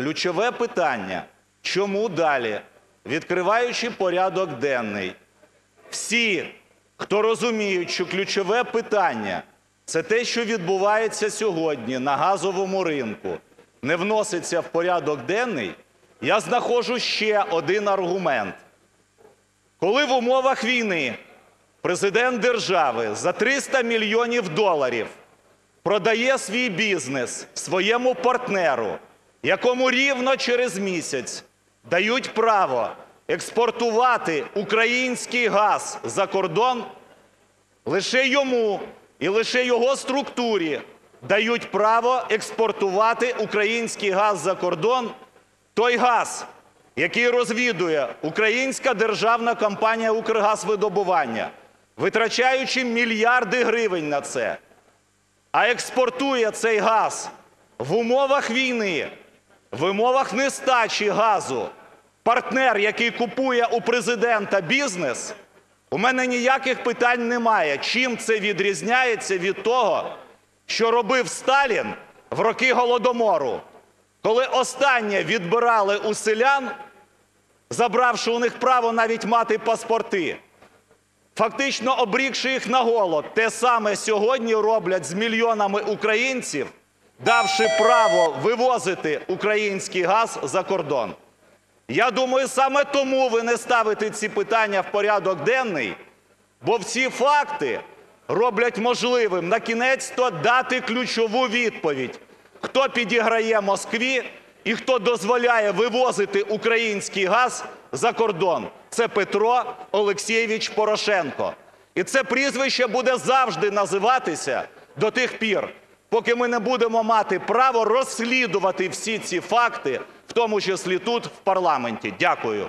Ключове питання: чому далі, відкриваючи порядок денний, всі, хто розуміють, що ключове питання – це те, що відбувається сьогодні на газовому ринку, не вноситься в порядок денний, я знаходжу ще один аргумент. Коли в умовах війни президент держави за 300 мільйонів доларів продає свій бізнес своєму партнеру, якому рівно через місяць дають право експортувати український газ за кордон, лише йому і лише його структурі дають право експортувати український газ за кордон, той газ, який розвідує українська державна компанія «Укргазвидобування», витрачаючи мільярди гривень на це, а експортує цей газ в умовах війни, в умовах нестачі газу, партнер, який купує у Президента бізнес, у мене ніяких питань немає, чим це відрізняється від того, що робив Сталін в роки Голодомору, коли останнє відбирали у селян, забравши у них право навіть мати паспорти, фактично обрікши їх на голод. Те саме сьогодні роблять з мільйонами українців, давши право вивозити український газ за кордон. Я думаю, саме тому ви не ставите ці питання в порядок денний, бо всі факти роблять можливим на кінець-то дати ключову відповідь, хто підіграє Москві і хто дозволяє вивозити український газ за кордон. Це Петро Олексійович Порошенко. І це прізвище буде завжди називатися до тих пір, поки ми не будемо мати право розслідувати всі ці факти, в тому числі тут, в парламенті. Дякую.